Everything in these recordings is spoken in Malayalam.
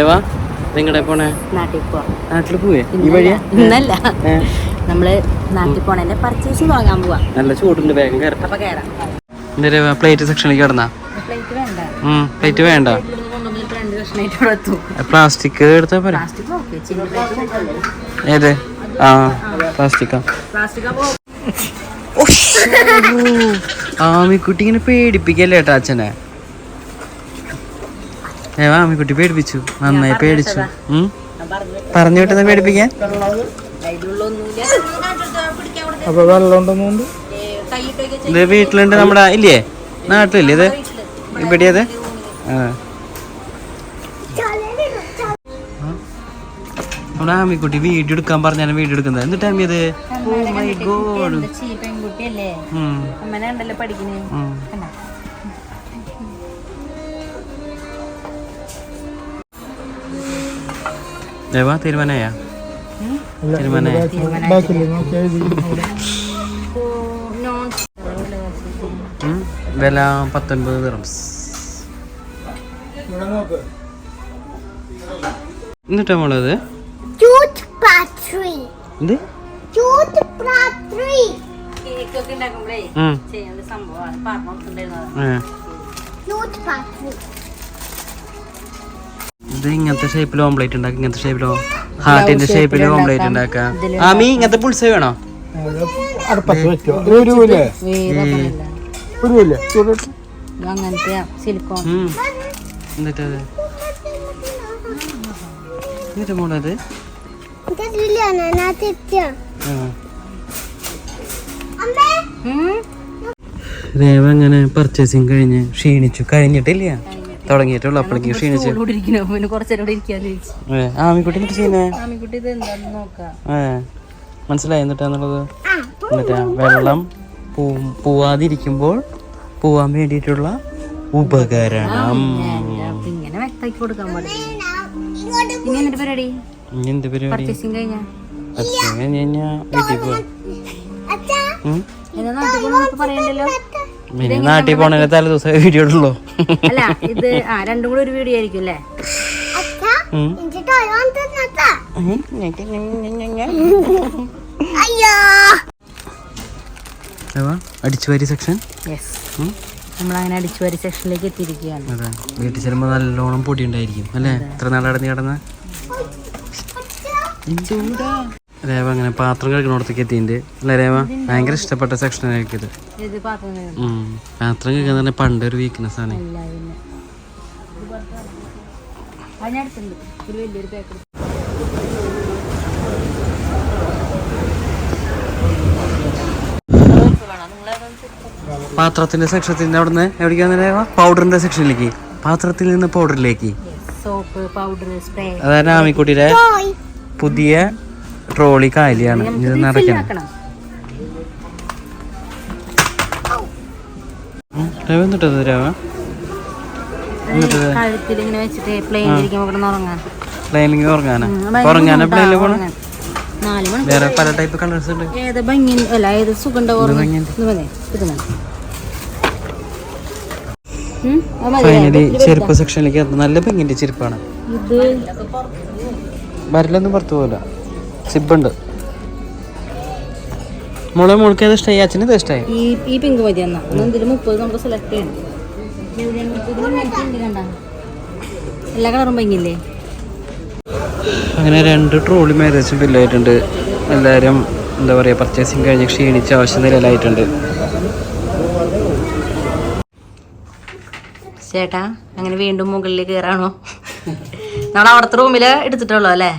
ഏവാ? നിങ്ങളുടെ പോണേ? നാട്ടിൽ പോവാ. നാട്ടിൽ പോവേ? ഈ വഴി വഴിയാ? ഇന്നല്ല. നമ്മൾ നാട്ടിൽ പോണേന്റെ പർച്ചേസ് വാങ്ങാൻ പോവാ. നല്ല ചൂടുണ്ട് വേഗം കയറട്ടെ അപ്പൊ കേറാം. എന്തേ പ്ലേറ്റ് സെക്ഷനിലേക്ക് കിടന്നാ? പ്ലേറ്റ് വേണ്ട. പ്ലാസ്റ്റിക് എടുത്താ പോരെ? ഏത്? ആ പ്ലാസ്റ്റിക്കാ ആമിക്കുട്ടി ഇങ്ങനെ പേടിപ്പിക്കല്ലേ ഏട്ടാ അച്ഛനെ ഏ ആമിക്കുട്ടി പേടിപ്പിച്ചു. നന്നായി പേടിച്ചു. പറഞ്ഞു വിട്ടെന്ന് പേടിപ്പിക്കാൻ? അപ്പൊ വെള്ളം ഇത് വീട്ടിലുണ്ട് നമ്മുടെ ഇല്ലേ? നാട്ടിലില്ലേ ഇത്? ഇവിടെ അത് നമ്മുടെ ആമിക്കുട്ടി വീഡിയോ എടുക്കാൻ പറഞ്ഞാണ് വീഡിയോ എടുക്കുന്നത്. എന്നിട്ട് ആമിയത് ഓ മൈ ഗോഡ് പെൺകുട്ടിയല്ലേ? അമ്മനെ ഉണ്ടല്ലോ പഠിക്കണേ. ദേവാ തീരുമാനമായ തീരുമാനമായ. വില പത്തൊൻപത് ദിറംസ് എന്നിട്ടാ മോളത്. എന്ത് Tooth battery. കേക്ക് ഒക്കെ ഉണ്ടാക്കുമ്പോഴേ ഉം. ചെയ്യേണ്ട സംഭവമാണ് പറഞ്ഞു കൊടുത്തിട്ടുണ്ടായിരുന്നത്. ഇത് ഇങ്ങനത്തെ ഷേപ്പിൽ ഓംപ്ലേറ്റ് ഉണ്ടാക്കാം ഇങ്ങനത്തെ ഷേപ്പിലോ ഹാർട്ടിന്റെ ഷേപ്പിൽ ഓംപ്ലേറ്റ് ഉണ്ടാക്കാം. ആമി ഇങ്ങനത്തെ പുൾസ വേണോ. എന്നിട്ടത്? എന്നിട്ട് മോളത്. രേവ അങ്ങനെ പർച്ചേസിങ് കഴിഞ്ഞ് ക്ഷീണിച്ചു. കഴിഞ്ഞിട്ടില്ല. തുടങ്ങിയിട്ടുള്ളൂ. അപ്പോഴേക്കും ക്ഷീണിച്ചു. ആമിക്കുട്ടി എന്നിട്ട് ചെയ്യുന്നേ? മനസ്സിലായി എന്നിട്ടാന്നുള്ളത് എന്നിട്ടാ വെള്ളം പൂ പൂവാതിരിക്കുമ്പോൾ പൂവാൻ വേണ്ടിയിട്ടുള്ള ഉപകരണം. ഇങ്ങനെ വ്യക്തമാക്കി കൊടുക്കാൻ പാടില്ല. ഇനി എന്ത് പരിപാടി? വീട്ടിൽ പോവാ. പറയണ്ടല്ലോ. പിന്നെ നാട്ടിൽ പോണേ തലേ ദിവസം വീഡിയോ ഉള്ളൂ അല്ല ഇത് ആ രണ്ടും കൂടെ ഒരു വീഡിയോ ആയിരിക്കും അല്ലേ. സെക്ഷൻ. നമ്മളങ്ങനെ സെക്ഷനിലേക്ക് എത്തിയിരിക്കുകയാണ്. അതെ വീട്ടിൽ ചെല്ലുമ്പോൾ നല്ലോണം പൊടി ഉണ്ടായിരിക്കും അല്ലേ? എത്ര നാളെ നടന്ന് കിടന്ന. രേവ അങ്ങനെ പാത്രം കഴുകണോടത്തേക്ക് എത്തിയിട്ടുണ്ട്. അല്ലേ രേവ? ഭയങ്കര ഇഷ്ടപ്പെട്ട സെക്ഷൻ ആയിരിക്കും ഇത്. പാത്രം കഴുകുന്നു. തന്നെ പണ്ട് ഒരു വീക്ക്നെസ് ആണ്. പാത്രത്തിന്റെ സെക്ഷത്തിന്റെ അവിടെ നിന്ന് എവിടേക്കാണ് രേവ? പൗഡറിന്റെ സെക്ഷനിലേക്ക് പാത്രത്തിൽ നിന്ന് പൗഡറിലേക്ക് സോപ്പ് പൗഡർ സ്പ്രേ അതായത് ആമിക്കുട്ടിയുടെ പുതിയ ട്രോളി കാലിയാണ്. ഇത് നിറയ്ക്കണം. രേവ? എന്നിട്ടത് രേവ ഉറങ്ങാനാ? ഉറങ്ങാനാ പ്ലെയിനിൽ പോണം? വേറെ പല ടൈപ്പ് കളേഴ്സ് ഉണ്ട്. ഏത് ഭംഗി അല്ല ഏത് സുഖം. ഫൈനലി ചെരുപ്പ് സെക്ഷനിലേക്ക് നല്ല ഭംഗിന്റെ ചെരുപ്പാണ്. ഇത് വരലൊന്നും പുറത്തു പോകില്ല സിബുണ്ട് മോളെ മോൾക്ക് ഏത് ഇഷ്ടമായി അച്ഛന് ഇത് ഇഷ്ടമായി ഈ ഈ പിങ്ക് മതി എന്നാ. ഇതിൽ മുപ്പത് നമുക്ക് സെലക്ട് ചെയ്യണം എല്ലാ കളറും ഭംഗിയില്ലേ? അങ്ങനെ രണ്ട് ട്രോളി മാരേജും ബില്ലായിട്ടുണ്ട് എല്ലാവരും എന്താ പറയുക പർച്ചേസിങ് കഴിഞ്ഞ് ക്ഷീണിച്ച ആവശ്യം നിലയിലായിട്ടുണ്ട്. ചേട്ടാ അങ്ങനെ വീണ്ടും മുകളിൽ കയറാണോ നമ്മൾ അവിടുത്തെ റൂമിൽ എടുത്തിട്ടുള്ളൂ അല്ലേ?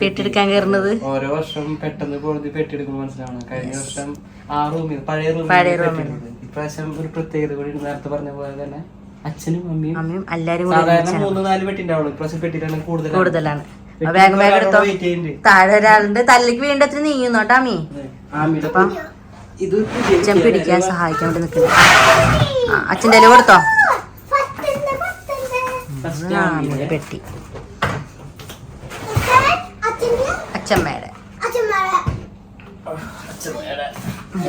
പെട്ടെടുക്കാൻ കയറുന്നത്. ഓരോ വർഷം പെട്ടെന്ന് പൊഴുതി പെട്ടിയെടുക്കുമ്പോൾ മനസ്സിലാവണം. കഴിഞ്ഞ വർഷം ആ റൂമിൽ പഴയ റൂമിൽ പഴയ റൂമിൽ. ഇപ്രാവശ്യം ഒരു പ്രത്യേകത കൂടി നേരത്തെ പറഞ്ഞ പോലെ തന്നെ അച്ഛനും അമ്മയും അമ്മയും എല്ലാരും കൂടി മൂന്ന് നാല് പെട്ടി ഉണ്ടാവുള്ളൂ. ഇപ്രാവശ്യം പെട്ടിട്ടാണ് കൂടുതൽ കൂടുതലാണ്. അപ്പൊ വേഗം വേഗം എടുത്തോ. താഴെ ഒരാളുണ്ട്. തല്ലിക്ക് വീണ്ടത്തിന് നീങ്ങുന്നു കേട്ടോ അമ്മീ? ആമിയുടെ അച്ഛൻ പിടിക്കാൻ സഹായിക്കാൻ വേണ്ടി നിൽക്കുന്നു. അച്ഛന്റെ കൊടുത്തോ? പെട്ടി. അച്ഛമ്മയുടെ.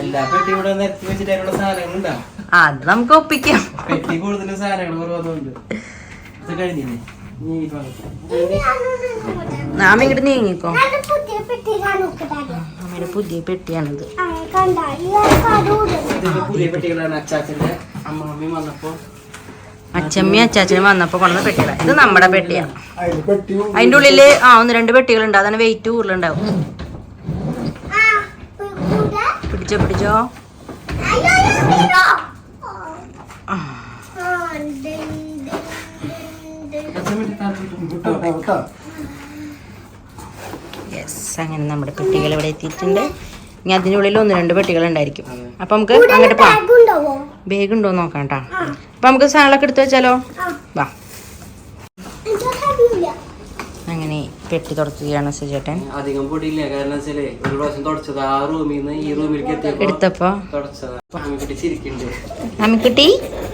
എല്ലാ പെട്ടി ഇവിടെ നിരത്തി വെച്ചിട്ട് അതിനുള്ള സാധനങ്ങൾ ഉണ്ടാവും ആ, അത് നമുക്ക് ഒപ്പിക്കാം. പെട്ടി കൂടുതൽ സാധനങ്ങൾ കുറവൊന്നുണ്ട്. ഇത് കഴിഞ്ഞില്ലേ? നാമ ഇങ്ങോട്ട് നീങ്ങിക്കോ. അങ്ങനെ പുതിയ അമ്മയുടെ പെട്ടിയാണിത്. പുതിയ പെട്ടികളാണ് അച്ചാച്ചന്റെ അമ്മമ്മയും വന്നപ്പോ അച്ചമ്മയും അച്ചാച്ചനും വന്നപ്പോ കൊണ്ടുവന്ന പെട്ടികളെ. ഇത് നമ്മുടെ പെട്ടിയാണ് അതിന്റെ ഉള്ളിൽ ആ ഒന്ന് രണ്ട് പെട്ടികൾ ഉണ്ട് അതാണ് വെയിറ്റ് കൂടുതലുണ്ടാവും പിടിച്ചോ പിടിച്ചോ. യെസ് അങ്ങനെ നമ്മുടെ പെട്ടികൾ ഇവിടെ എത്തിയിട്ടുണ്ട്. ഇനി അതിനുള്ളിൽ ഉള്ളിൽ ഒന്ന് രണ്ട് പെട്ടികൾ ഉണ്ടായിരിക്കും. അപ്പൊ നമുക്ക് അങ്ങോട്ട് പോവാം. ബാഗ് ഉണ്ടോ നോക്കാം കേട്ടോ. അപ്പൊ നമുക്ക് സാധനങ്ങളൊക്കെ എടുത്തു വെച്ചാലോ? വാ. അങ്ങനെ പെട്ടി തുറക്കുകയാണ് സുചേട്ടൻ അധികം പൊടിയില്ല. കാരണം വെച്ചാലേ ഒരു പ്രാവശ്യം തുടച്ചത്. ആ റൂമിൽ നിന്ന് ഈ റൂമിലേക്ക് എടുത്തപ്പോ? അമ്മക്കുട്ടി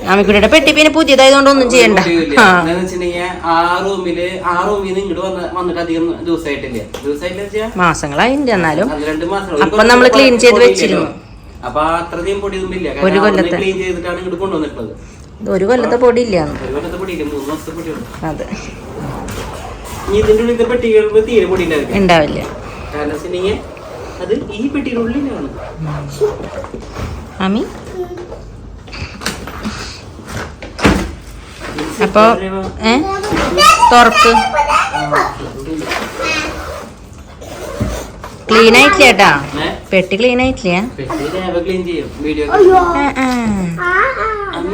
അമ്മിക്കുട്ടിയുടെ പെട്ടി പിന്നെ പുതിയതായതുകൊണ്ട് ഒന്നും ചെയ്യണ്ട. ആ. ആ റൂമിൽ ആ റൂമിൽ നിന്ന് ഇങ്ങോട്ട് വന്നിട്ട് അധികം ദിവസമായിട്ടില്ല. ദിവസമായില്ല വെച്ചാ? മാസങ്ങളായിണ്ട് എന്നാലും. അപ്പൊ നമ്മൾ ക്ലീൻ ചെയ്ത് വെച്ചിരുന്നു. അപ്പൊ അത്രയും പൊടി ഇല്ല. ഒരു കൊല്ലത്തെ. ക്ലീൻ ചെയ്തിട്ടാണ് ഇങ്ങോട്ട് കൊണ്ടുവന്നിട്ടുള്ളത്. ഒരു കൊല്ലത്തെ പൊടി ഇല്ല ഒരു കൊല്ലത്തെ പൊടിയില്ല. മൂന്ന് മാസത്തെ പൊടിയുള്ളൂ. അതെ. ഇനി ഇതിന്റെ പെട്ടികളിൽ തീരെ പൊടി ഉണ്ടാവില്ല. ഉണ്ടാവില്ല കാരണം വെച്ചിട്ടുണ്ടെങ്കിൽ അത് ഈ പെട്ടിയുടെ ഉള്ളിലാണ്. അപ്പൊ ഏ? തുറക്ക്. ക്ലീൻ ആയിട്ടില്ല കേട്ടാ പെട്ടി ക്ലീൻ ആയിട്ടില്ല. പെട്ടി രേവ ക്ലീൻ ചെയ്യും. വീഡിയോ ആ, ആ. ആ ആ. അമ്മ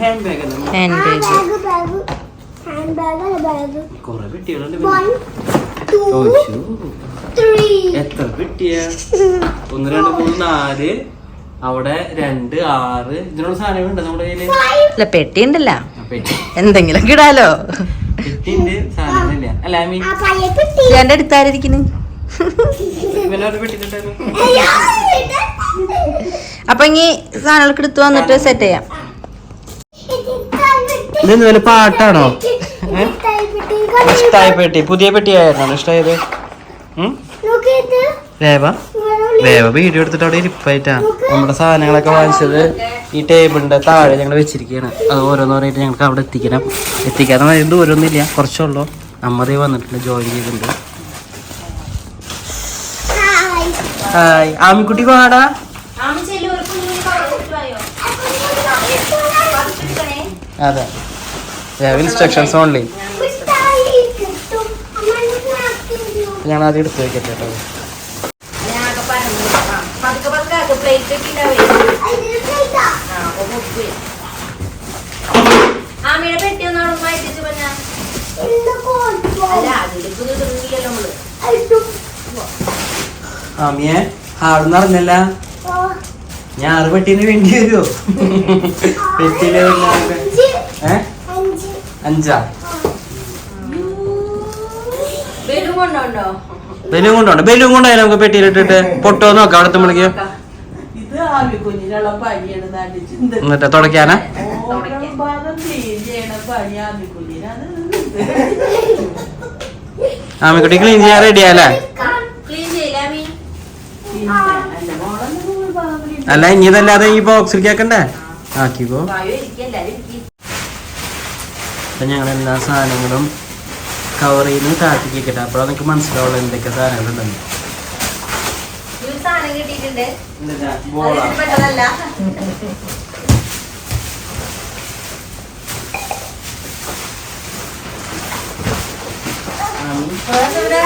hand bag hand bag bag bag hand bag bag കൊറേ പെട്ടികളുണ്ട് വൺ ടു ഓശോ. ത്രീ എത്ര പെട്ടിയ? ഒന്ന് രണ്ട് മൂന്ന് നാല്. അവിടെ രണ്ട് ആറ്. ഇതിനുള്ള സാധനങ്ങളുണ്ടോ നമ്മുടെ കയ്യിൽ? പെട്ടി. ഉണ്ടല്ലോ എന്തെങ്കിലും പെട്ടിണ്ട് എന്റെ അടുത്തായിരിക്കുന്നു അപ്പൊ ഇനി സാധനങ്ങൾക്ക് എടുത്തു വന്നിട്ട് സെറ്റ് ചെയ്യാം. ഇതെന്ത് വല്ല പാട്ടാണോ? ഇഷ്ടായ പെട്ടി പുതിയ പെട്ടി പുതിയ പെട്ടിയായിരുന്നു? ഇഷ്ടായത്? രേവ രേവ വീഡിയോ എടുത്തിട്ട് അവിടെ ഇരിപ്പായിട്ടാ. നമ്മുടെ സാധനങ്ങളൊക്കെ വാങ്ങിച്ചത് ഈ ടേബിളിന്റെ താഴെ ഞങ്ങൾ വെച്ചിരിക്കുകയാണ് അത് ഓരോന്നോരായിട്ട് ഞങ്ങൾക്ക് അവിടെ എത്തിക്കണം. എത്തിക്കാതെ മതി ദൂരമൊന്നുമില്ല. കുറച്ചുള്ളൂ അമ്മതേ വന്നിട്ടുണ്ട് ജോയിൻ ചെയ്തിട്ടുണ്ട്. ഹായ് ആമിക്കുട്ടി പാടാ അതെ. ഇൻസ്ട്രക്ഷൻസ് ഓൺലി ഞാൻ ആദ്യം എടുത്ത് വെക്കട്ടെ കേട്ടോ. ആമിയുടെ പെട്ടി ഒന്നും മാറ്റിച്ച് പറഞ്ഞ നമ്മൾ. ആടുന്ന് അറിഞ്ഞല്ല. ഞാൻ ആറ് പെട്ടിന് വേണ്ടി വരുമോ പെട്ടിയിൽ. അഞ്ച്. ഏ? അഞ്ച്. അഞ്ചാ? ബലൂൺ കൊണ്ടോണ്ടോ? ബലൂൺ കൊണ്ടായാലും നമുക്ക് പെട്ടിയിലിട്ടിട്ട്? പൊട്ടോ നോക്കാം അവിടുത്തെ മണിക്ക് എന്നിട്ട് തുടക്കാനാ ഭാഗം ക്ലീൻ ചെയ്യണ പനി ആവി കുഞ്ഞിനാണ് ആമിക്കുട്ടി ക്ലീൻ ചെയ്യാൻ റെഡിയാലേ അല്ല ഇനി ഇതല്ലാതെ ഈ ബോക്സിലേക്ക് ആക്കണ്ടേ? ആക്കിക്കോ. അപ്പൊ ഞങ്ങൾ എല്ലാ സാധനങ്ങളും കവർ ചെയ്ത് താഴ്ത്തിക്ക് വെക്കട്ടെ അപ്പോഴാണ് നിങ്ങൾക്ക് മനസ്സിലാവുള്ളൂ എന്തൊക്കെ സാധനങ്ങളുണ്ടെന്ന്. സാധനം കിട്ടിയിട്ടുണ്ട് ബോളാ അതിന് പെട്ടതല്ല എനിക്കൊരു ബട്ടർ കിട്ടിയിട്ടുണ്ട് ഇമ്മേനോട് ഈ പെട്ടി വെക്കല്ലേ വേഗം വേഗം പെട്ടിയിൽ വെച്ചേക്ക് നല്ല സൗണ്ട് ആ നല്ല കണ്ടിട്ട് പാട്ട് പോലെ ഉണ്ട്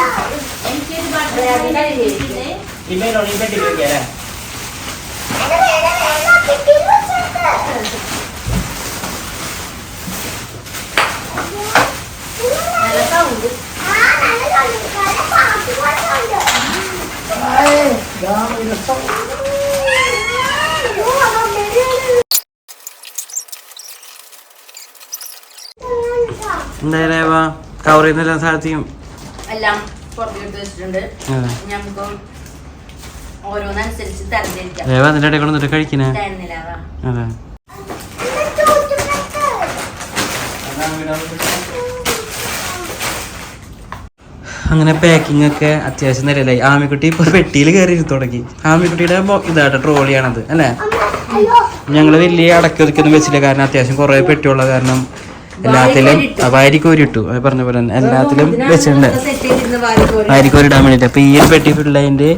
ഓ, അമ്മ മെരുകയാണ്. എന്തായാലും കവർ ചെയ്യുന്ന എല്ലാ സ്ഥലത്തെയും എല്ലാം പുറത്തെടുത്ത് വെച്ചിട്ടുണ്ട്. നമുക്ക് ഓരോന്നനുസരിച്ച് തരംതിരിക്കാം കഴിക്കണേ? അതെ. അങ്ങനെ പാക്കിംഗ് ഒക്കെ അത്യാവശ്യം നിലയിലായി ആമിക്കുട്ടി ഇപ്പൊ പെട്ടിയിൽ കയറി തുടങ്ങി. ആമിക്കുട്ടിയുടെ ഇതായിട്ട് ട്രോളിയാണത് അല്ലേ? ഞങ്ങൾ വലിയ അടക്കി ഒതുക്കിയൊന്നും വെച്ചില്ല കാരണം അത്യാവശ്യം കുറേ പെട്ടിയുള്ള കാരണം എല്ലാത്തിലും വാരിക്കോരി ഇട്ടു അത് പറഞ്ഞ പോലെ തന്നെ എല്ലാത്തിലും വെച്ചിട്ടുണ്ട്. വാരിക്കോരി. ഇടാൻ വേണ്ടിട്ട് അപ്പൊ ഈ ഒരു പെട്ടി ഫില്ലതിന്റെ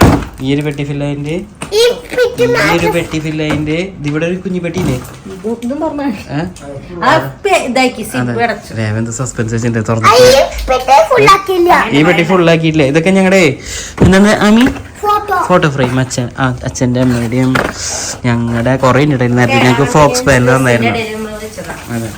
ഈ ഒരു പെട്ടി ഫില്ലതിന്റെ ഈ ഒരു പെട്ടി ഫില്ലതിന്റെ ഇവിടെ ഒരു കുഞ്ഞു പെട്ടിയില്ലേ രേവന്ത് സസ്പെൻസ് വെച്ചിട്ടുണ്ട് തുറന്നു ഈ പെട്ടി ഫുള്ളാക്കിയിട്ടില്ലേ ഇതൊക്കെ ഞങ്ങളുടെ എന്താണ് ആമി ഫോട്ടോ ഫോട്ടോ ഫ്രെയിം അച്ഛൻ അച്ഛന്റെ അച്ഛന്റെ അമ്മയുടെയും ഞങ്ങളുടെ കുറേ ഉണ്ടായിരുന്നു നേരത്തെ ഞങ്ങൾക്ക് ഫോക്സ് പാനൽ തന്നായിരുന്നു. അതെ.